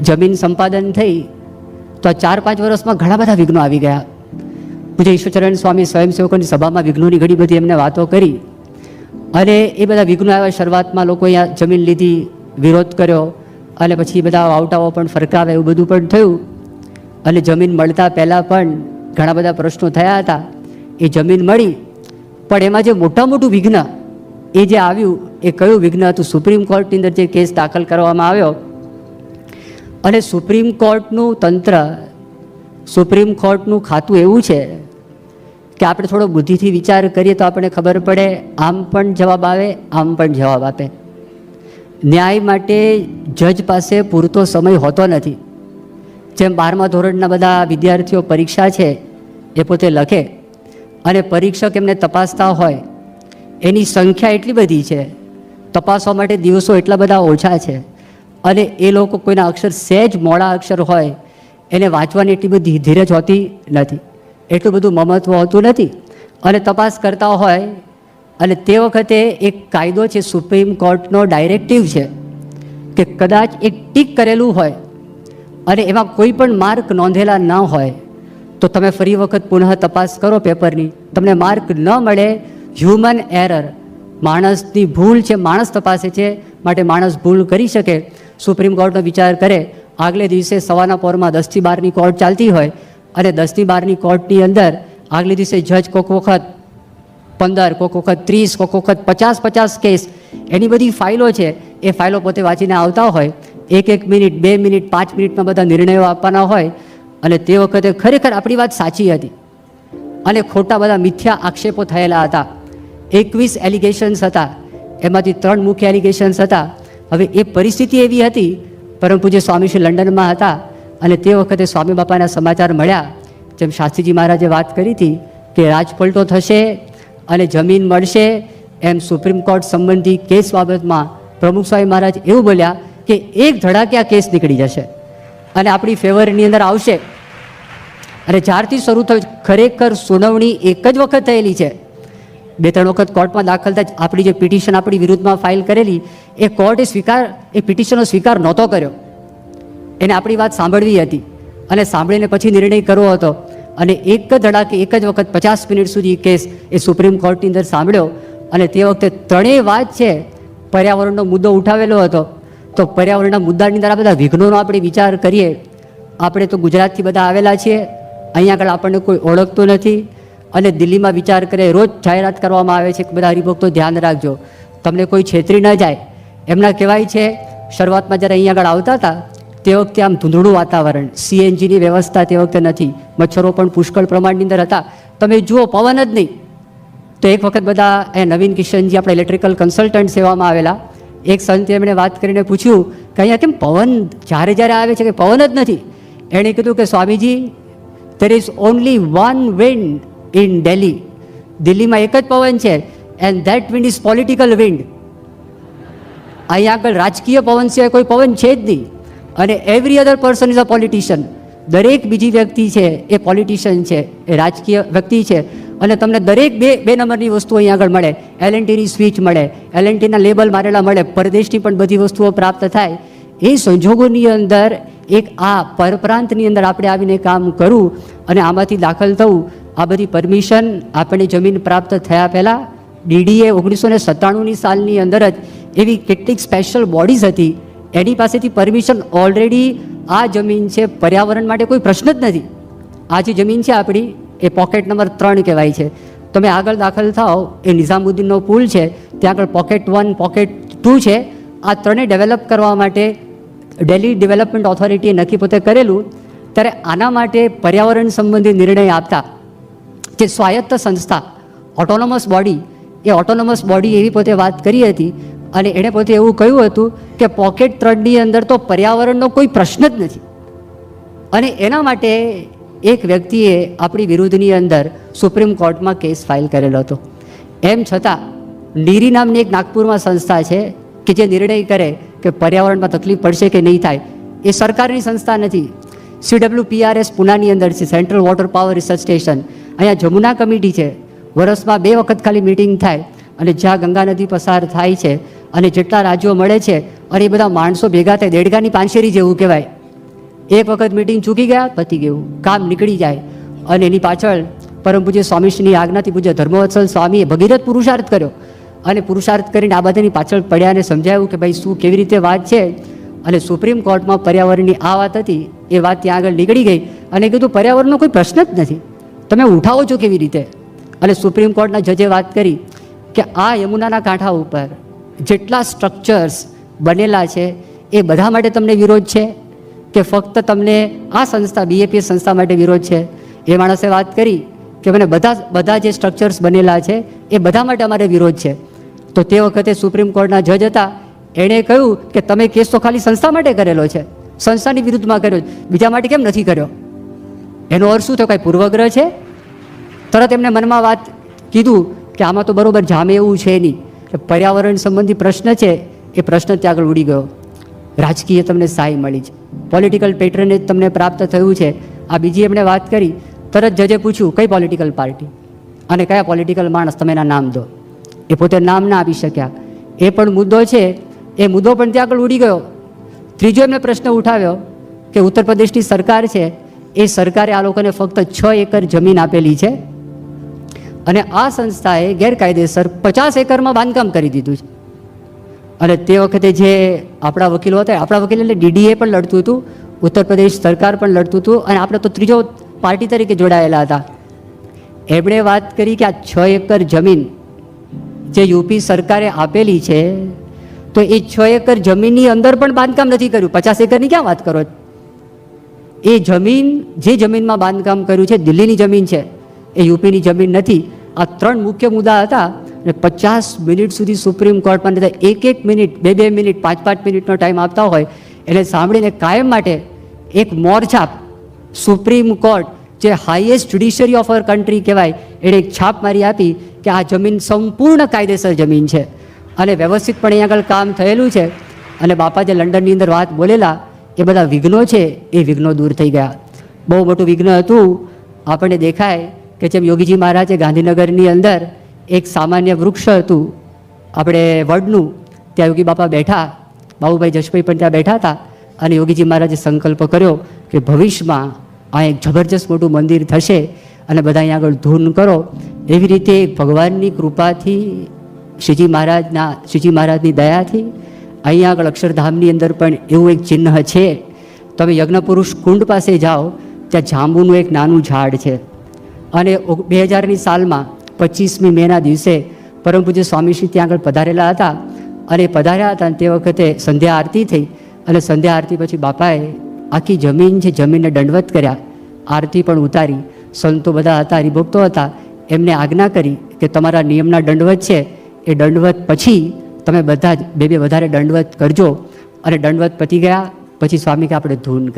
જમીન સંપાદન થઈ તો આ ચાર પાંચ વર્ષમાં ઘણા બધા વિઘ્નો આવી ગયા. પૂજ્ય ઈશ્વરચરણ સ્વામી સ્વયંસેવકોની સભામાં વિઘ્નોની ઘણી બધી એમને વાતો કરી અને એ બધા વિઘ્નો આવ્યા શરૂઆતમાં લોકો અહીંયા જમીન લીધી, વિરોધ કર્યો અને પછી બધા આવટાઓ પણ ફરકાવે એવું બધું પણ થયું. અને જમીન મળતા પહેલાં પણ ઘણા બધા પ્રશ્નો થયા હતા. એ જમીન મળી. પણ એમાં જે મોટા મોટું વિઘ્ન એ જે આવ્યું, એ કયું વિઘ્ન હતું? સુપ્રીમ કોર્ટની અંદર જે કેસ દાખલ કરવામાં આવ્યો અને સુપ્રીમ કોર્ટનું તંત્ર, સુપ્રીમ કોર્ટનું ખાતું એવું છે કે આપણે થોડો બુદ્ધિથી વિચાર કરીએ તો આપણને ખબર પડે, આમ પણ જવાબ આવે, આમ પણ જવાબ આપે. ન્યાય માટે જજ પાસે પૂરતો સમય હોતો નથી. જેમ બારમા ધોરણના બધા વિદ્યાર્થીઓ પરીક્ષા છે, એ પોતે લખે અને પરીક્ષક એમને તપાસતા હોય, એની સંખ્યા એટલી બધી છે, તપાસવા માટે દિવસો એટલા બધા ઓછા છે. અને એ લોકો કોઈના અક્ષર સહેજ મોડા અક્ષર હોય, એને વાંચવાની એટલી બધી ધીરજ હોતી નથી. એટલું બધું મમત્વ હોતું નથી. અને તપાસ કરતા હોય, અને તે વખતે એક કાયદો છે સુપ્રીમ કોર્ટનો ડાયરેક્ટિવ છે, કે કદાચ એક ટીક કરેલું હોય, અને એમાં કોઈ પણ માર્ક નોંધેલા ન હોય, તો તમે ફરી વખત પુનઃ તપાસ કરો પેપરની. તમને માર્ક ન મળે હ્યુમન એરર માણસની ભૂલ છે, માણસ તપાસે છે, માટે માણસ ભૂલ કરી શકે. સુપ્રીમ કોર્ટનો વિચાર કરે, આગલે દિવસે સવારના પોરમાં દસથી બારની કોર્ટ ચાલતી હોય અને દસથી બારની કોર્ટની અંદર આગલે દિવસે જજ કોક વખત પંદર, કોક વખત ત્રીસ, કોક વખત પચાસ પચાસ કેસ, એની બધી ફાઇલો છે, એ ફાઇલો પોતે વાંચીને આવતા હોય, એક એક મિનિટ, બે મિનિટ, પાંચ મિનિટમાં બધા નિર્ણયો આપવાના હોય અને તે વખતે ખરેખર આપણી વાત સાચી હતી. અને ખોટા બધા મિથ્યા આક્ષેપો થયેલા હતા. એકવીસ એલિગેશન્સ હતા. એમાંથી ત્રણ મુખ્ય એલિગેશન્સ હતા. હવે એ પરિસ્થિતિ એવી હતી પરમ પૂજ્ય સ્વામી શ્રી લંડનમાં હતા અને તે વખતે સ્વામી બાપાના સમાચાર મળ્યા, જેમ શાસ્ત્રીજી મહારાજે વાત કરી હતી કે રાજપલટો થશે અને જમીન મળશે, એમ સુપ્રીમ કોર્ટ સંબંધી કેસ બાબતમાં પ્રમુખ સ્વામી મહારાજ એવું બોલ્યા કે એક ધડાકે આ કેસ નીકળી જશે અને આપણી ફેવરની અંદર આવશે. અને જ્યારથી શરૂ થયું ખરેખર સુનાવણી એક જ વખત થયેલી છે. બે ત્રણ વખત કોર્ટમાં દાખલ થાય, આપણી જે પિટિશન આપણી વિરુદ્ધમાં ફાઇલ કરેલી, એ કોર્ટે સ્વીકાર, એ પિટિશનનો સ્વીકાર નહોતો કર્યો. એને આપણી વાત સાંભળવી હતી અને સાંભળીને પછી નિર્ણય કરવો હતો. અને એક જ ધડાકે એક જ વખત પચાસ મિનિટ સુધી કેસ એ સુપ્રીમ કોર્ટની અંદર સાંભળ્યો. અને તે વખતે ત્રણેય વાત છે, પર્યાવરણનો મુદ્દો ઉઠાવેલો હતો. તો પર્યાવરણના મુદ્દાની અંદર આ બધા વિઘ્નોનો આપણે વિચાર કરીએ. આપણે તો ગુજરાતથી બધા આવેલા છીએ. અહીંયા આગળ આપણને કોઈ ઓળખતું નથી. અને દિલ્હીમાં વિચાર કરે, રોજ જાહેરાત કરવામાં આવે છે કે બધા હરિભક્તો ધ્યાન રાખજો. તમને કોઈ છેતરી ન જાય. એમના કહેવાય છે, શરૂઆતમાં જ્યારે અહીંયા આગળ આવતા હતા, તે વખતે આમ ધૂંધળું વાતાવરણ સીએનજીની વ્યવસ્થા તે વખતે નથી. મચ્છરો પણ પુષ્કળ પ્રમાણની અંદર હતા. તમે જુઓ, પવન જ નહીં. તો એક વખત બધા એ નવીન કિશનજી આપણે ઇલેક્ટ્રિકલ કન્સલ્ટન્ટ સેવામાં આવેલા. એક સંતે એમણે વાત કરીને પૂછ્યું કે અહીંયા કેમ પવન જ્યારે જ્યારે આવે છે કે પવન જ નથી? એણે કીધું કે Swamiji there is only one wind in Delhi દિલ્હીમાં એક જ પવન છે and that wind is political wind અહીંયા આગળ રાજકીય પવન સિવાય કોઈ પવન છે જ નહીં. અને every other person is a politician દરેક બીજી વ્યક્તિ છે, એ પોલિટિશિયન છે, એ રાજકીય વ્યક્તિ છે. અને તમને દરેક બે બે નંબરની વસ્તુઓ અહીંયા આગળ મળે. એલ એનટીની સ્વિચ મળે એલ એનટીના લેબલ મારેલા મળે, પરદેશની પણ બધી વસ્તુઓ પ્રાપ્ત થાય. એ સંજોગોની અંદર એક આ પરપ્રાંતની અંદર આપણે આવીને કામ કરવું અને આમાંથી દાખલ થવું. આ બધી પરમિશન આપણને જમીન પ્રાપ્ત થયા પહેલાં ડીડીએ ઓગણીસો ને સત્તાણુંની સાલની અંદર જ એવી કેટલીક સ્પેશિયલ બોડીઝ હતી. એની પાસેથી પરમિશન ઓલરેડી આ જમીન છે, પર્યાવરણ માટે કોઈ પ્રશ્ન જ નથી. આ જે જમીન છે આપણી, એ પોકેટ નંબર ત્રણ કહેવાય છે. તમે આગળ દાખલ થાઓ, એ નિઝામુદ્દીનનો પુલ છે, ત્યાં આગળ પોકેટ વન પોકેટ ટુ છે. આ ત્રણે ડેવલપ કરવા માટે ડેલી ડેવલપમેન્ટ ઓથોરિટીએ નક્કી પોતે કરેલું, ત્યારે આના માટે પર્યાવરણ સંબંધી નિર્ણય આપતા જે સ્વાયત્ત સંસ્થા ઓટોનોમસ બોડી એ ઓટોનોમસ બોડી એવી પોતે વાત કરી હતી અને એણે પોતે એવું કહ્યું હતું કે પોકેટ ત્રણની અંદર તો પર્યાવરણનો કોઈ પ્રશ્ન જ નથી. અને એના માટે એક વ્યક્તિએ આપણી વિરુદ્ધની અંદર સુપ્રીમ કોર્ટમાં કેસ ફાઇલ કરેલો હતો. એમ છતાં, નીરી નામની એક નાગપુરમાં સંસ્થા છે કે જે નિર્ણય કરે કે પર્યાવરણમાં તકલીફ પડશે કે નહીં થાય, એ સરકારની સંસ્થા નથી. સીડબ્લ્યુ પીઆરએસ પુનાની અંદર છે central water power research station અહીંયા જમુના કમિટી છે. વર્ષમાં બે વખત ખાલી મિટિંગ થાય અને જ્યાં ગંગા નદી પસાર થાય છે અને જેટલા રાજ્યો મળે છે અને એ બધા માણસો ભેગા થાય, દેડગાની પાંચેરી જેવું કહેવાય. એક વખત મિટિંગ ચૂકી ગયા, પતી ગયું. કામ નીકળી જાય. અને એની પાછળ પરમ પૂજ્ય સ્વામીશ્રીની આજ્ઞાથી પૂજ્ય ધર્મવત્સલ સ્વામીએ ભગીરથ પુરુષાર્થ કર્યો. અને પુરુષાર્થ કરીને આ બધાની પાછળ પડ્યા અને સમજાયું કે ભાઈ શું કેવી રીતે વાત છે. અને સુપ્રીમ કોર્ટમાં પર્યાવરણની આ વાત હતી, એ વાત ત્યાં આગળ નીકળી ગઈ. અને કીધું, પર્યાવરણનો કોઈ પ્રશ્ન જ નથી. તમે ઉઠાવો છો કેવી રીતે? અને સુપ્રીમ કોર્ટના જજે વાત કરી કે આ યમુનાના કાંઠા ઉપર જેટલા સ્ટ્રક્ચર્સ બનેલા છે, એ બધા માટે તમને વિરોધ છે? કે ફક્ત તમને આ સંસ્થા બીએપીએસ સંસ્થા માટે વિરોધ છે? એ માણસે વાત કરી કે મને બધા બધા જે સ્ટ્રક્ચર્સ બનેલા છે, એ બધા માટે અમારે વિરોધ છે. તો તે વખતે સુપ્રીમ કોર્ટના જજ હતા. એણે કહ્યું કે તમે કેસ તો ખાલી સંસ્થા માટે કરેલો છે. સંસ્થાની વિરુદ્ધમાં કર્યો બીજા માટે કેમ નથી કર્યો? એનો અર્થ શું થયો? કાંઈ પૂર્વગ્રહ છે? તરત એમને મનમાં વાત કીધું કે આમાં તો બરાબર જામે એવું છે નહીં. કે પર્યાવરણ સંબંધી પ્રશ્ન છે, એ પ્રશ્ન ત્યાં આગળ ઉડી ગયો. રાજકીય તમને સહાય મળી છે. પોલિટિકલ પેટર્નેજ તમને પ્રાપ્ત થયું છે. આ બીજી એમણે વાત કરી. તરત જજે પૂછ્યું, કઈ પોલિટિકલ પાર્ટી અને કયા પોલિટિકલ માણસ? તમે એના નામ દો. એ પોતે નામ ના આપી શક્યા. એ પણ મુદ્દો છે, એ મુદ્દો પણ ત્યાં આગળ ઉડી ગયો. ત્રીજો એમને પ્રશ્ન ઉઠાવ્યો કે ઉત્તર પ્રદેશની સરકાર છે એ સરકારે આ લોકોને ફક્ત છ એકર જમીન આપેલી છે. અને આ સંસ્થાએ ગેરકાયદેસર પચાસ એકરમાં બાંધકામ કરી દીધું છે. અને તે વખતે જે આપણા વકીલો હતા, આપણા વકીલ એટલે ડીડીએ પણ લડતું હતું, ઉત્તર પ્રદેશ સરકાર પણ લડતું હતું અને આપણે તો ત્રીજો પાર્ટી તરીકે જોડાયેલા હતા. એમણે વાત કરી કે આ છ એકર જમીન જે યુપી સરકારે આપેલી છે, તો એ છ એકર જમીનની અંદર પણ બાંધકામ નથી કર્યું. પચાસ એકરની ક્યાં વાત કરો છો? એ જમીન, જે જમીનમાં બાંધકામ કર્યું છે, દિલ્હીની જમીન છે, એ યુપીની જમીન નથી. આ ત્રણ મુખ્ય મુદ્દા હતા અને પચાસ મિનિટ સુધી સુપ્રીમ કોર્ટમાં બધા એક એક મિનિટ, બે બે મિનિટ, પાંચ પાંચ મિનિટનો ટાઈમ આપતા હોય, એટલે સાંભળીને કાયમ માટે એક મોરછાપ સુપ્રીમ કોર્ટ, જે highest judiciary of our country કહેવાય, એણે એક છાપ મારી આપી કે આ જમીન સંપૂર્ણ કાયદેસર જમીન છે. અને વ્યવસ્થિતપણે અહીંયા આગળ કામ થયેલું છે. અને બાપા જે લંડનની અંદર વાત બોલેલા એ બધા વિઘ્નો છે, એ વિઘ્નો દૂર થઈ ગયા. બહુ મોટું વિઘ્ન હતું. આપણને દેખાય કે જેમ યોગીજી મહારાજે ગાંધીનગરની અંદર એક સામાન્ય વૃક્ષ હતું, આપણે વડનું, ત્યાં યોગી બાપા બેઠા, બાબુભાઈ જશભાઈ પણ ત્યાં બેઠા હતા અને યોગીજી મહારાજે સંકલ્પ કર્યો કે ભવિષ્યમાં આ એક જબરજસ્ત મોટું મંદિર થશે અને બધા અહીંયા આગળ ધૂન કરો. એવી રીતે ભગવાનની કૃપાથી શ્રીજી મહારાજના, શ્રીજી મહારાજની દયાથી અહીંયા આગળ અક્ષરધામની અંદર પણ એવું એક ચિહ્ન છે. તમે યજ્ઞપુરુષ કુંડ પાસે જાઓ, ત્યાં જાંબુનું એક નાનું ઝાડ છે. અને બે હજારની સાલમાં પચીસમી મેના દિવસે પરમ પૂજ્ય સ્વામીશ્રી ત્યાં આગળ પધારેલા હતા. અને પધાર્યા હતા તે વખતે સંધ્યા આરતી થઈ. અને સંધ્યા આરતી પછી બાપાએ આખી જમીન છે, જમીનને દંડવત કર્યા. આરતી પણ ઉતારી. સંતો બધા હતા, હરિભક્તો હતા. એમને આજ્ઞા કરી કે તમારા નિયમના દંડવત છે. એ દંડવત પછી તમે બધા જ બે બે વધારે દંડવત કરજો. અને દંડવત પતી ગયા, પછી સ્વામી કે આપણે ધૂન